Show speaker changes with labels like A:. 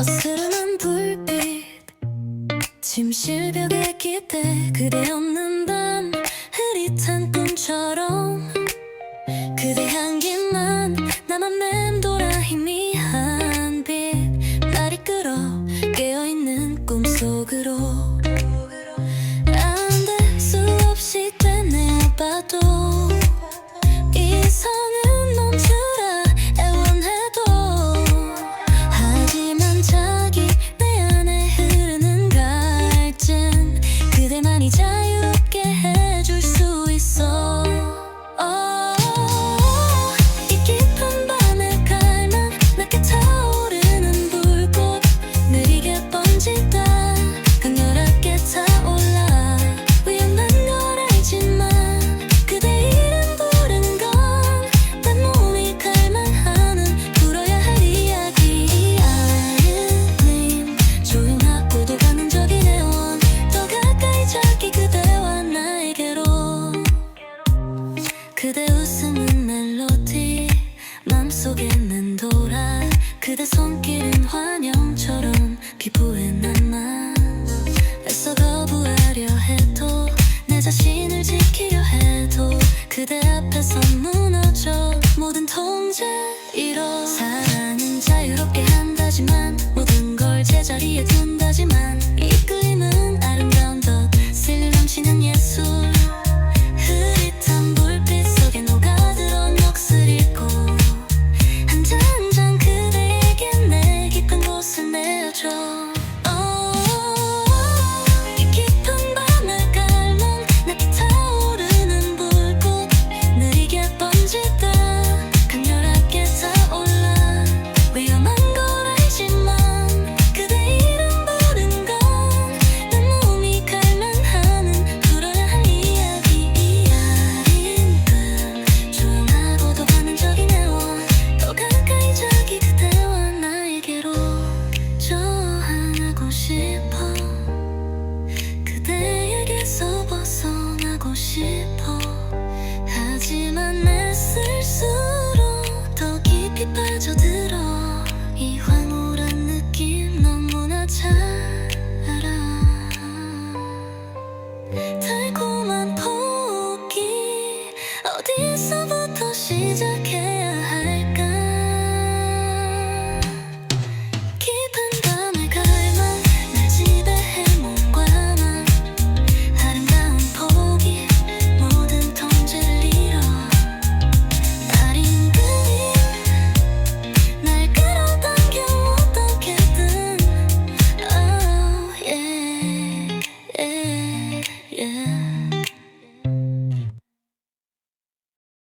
A: 어스름한 불빛. 침실벽에 기대 그대 없는 밤 흐릿한 꿈처럼. 记得 그대 앞에서 무너져 모든 통제 잃어 사랑은 자유롭게 한다지만 모든 걸 제자리에 둔다지만 이끌 어디서부터 시작